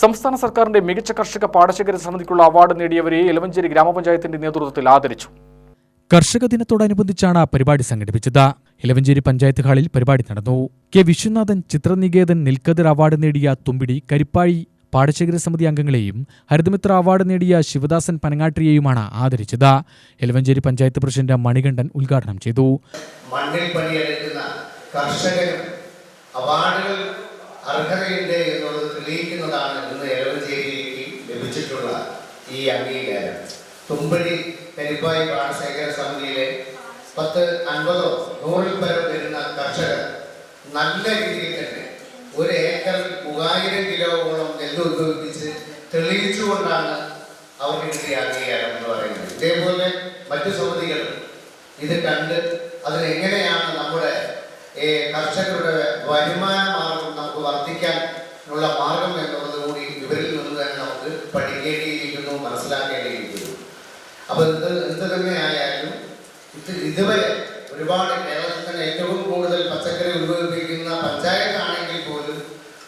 സംസ്ഥാന സർക്കാരിന്റെ മികച്ച കർഷക പാടശേഖര സമിതിക്കുള്ള അവാർഡ് നേടിയവരെ എലവഞ്ചേരി ഗ്രാമപഞ്ചായത്തിന്റെ നേതൃത്വത്തിൽ ആദരിച്ചു. കർഷക ദിനത്തോടനുബന്ധിച്ചാണ് പരിപാടി സംഘടിപ്പിച്ചത്. ഇലവഞ്ചേരി പഞ്ചായത്ത് ഹാളിൽ പരിപാടി നടന്നു. കെ വിശ്വനാഥൻ ചിത്രനികേതൻ നിൽക്കതിർ അവാർഡ് നേടിയ തുമ്പിടി കരിപ്പാഴി പാടശേഖര സമിതി അംഗങ്ങളെയും ഹരിതമിത്ര അവാർഡ് നേടിയ ശിവദാസൻ പനങ്ങാട്ടിയെയുമാണ് ആദരിച്ചത്. എലവഞ്ചേരി പഞ്ചായത്ത് പ്രസിഡന്റ് മണികണ്ഠൻ ഉദ്ഘാടനം ചെയ്തു. മണ്ണിൽ പണിയെടുക്കുന്ന കർഷകനും അവാർഡുകൾ അർഹതയുണ്ട് തെളിയിക്കുന്നതാണ് ഇന്ന് എലവഞ്ചേരിയിലേക്ക് ലഭിച്ചിട്ടുള്ള ഈ അംഗീകാരം. തുമ്പഴി കരിപ്പായി പാടശേഖര സമിതിയിലെ പത്ത് അൻപതോ നൂറിൽ പരം വരുന്ന കർഷകർ നല്ല രീതിയിൽ തന്നെ ഒരു ഏക്കറിൽ മൂവായിരം കിലോയോളം നെല്ല് ഉത്ഭവിപ്പിച്ച് തെളിയിച്ചുകൊണ്ടാണ് അവർക്ക് കിട്ടിയ അംഗീകാരം എന്ന് പറയുന്നത്. ഇതേപോലെ മറ്റു സമിതികൾ ഇത് കണ്ട് അതിനെങ്ങനെയാണ് നമ്മുടെ കർഷകരുടെ വരുമാന മാർഗം ഉള്ള മാർഗം എന്നുള്ളത് കൂടി ഇവരിൽ നിന്ന് തന്നെ നമുക്ക് പഠിക്കേണ്ടിയിരിക്കുന്നു മനസ്സിലാക്കേണ്ടിയിരിക്കുന്നു. അപ്പോൾ ഇത് എന്ത് തന്നെ ആയാലും ഇത് ഇതുവരെ ഒരുപാട് കേരളത്തിൽ തന്നെ ഏറ്റവും കൂടുതൽ പച്ചക്കറി ഉത്ഭവിപ്പിക്കുന്ന പഞ്ചായത്താണെങ്കിൽ പോലും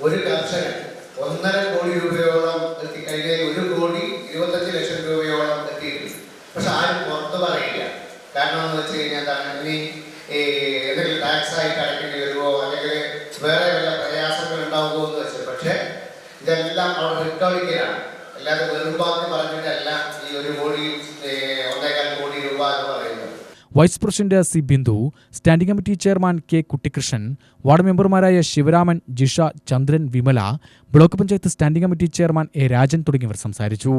ഒരു കർഷകൻ ഒന്നര കോടി രൂപയോളം എത്തിക്കഴിഞ്ഞാൽ ഒരു കോടി ഇരുപത്തഞ്ച് ലക്ഷം രൂപയോളം എത്തിയിട്ടുണ്ട്. പക്ഷെ ആരും പുറത്ത് പറയില്ല. കാരണം എന്ന് വെച്ച് കഴിഞ്ഞാൽ എന്തെങ്കിലും ടാക്സ് ആയിട്ട് അവിടെ റെക്കോർഡിക്കലാണ് അല്ലാതെ വെറും വാക്ക് പറഞ്ഞിട്ടല്ല ഈ ഒരു കോടി ഒന്നേകാൽ കോടി രൂപ എന്ന് പറയുന്നത്. Vice president C Bindu standing committee chairman K Kuttikrishnan ward മെമ്പർമാരായ Sivaraman Jisha Chandran Vimala block panchayat standing committee chairman A Rajan തുടങ്ങിയവർ സംസാരിച്ചു.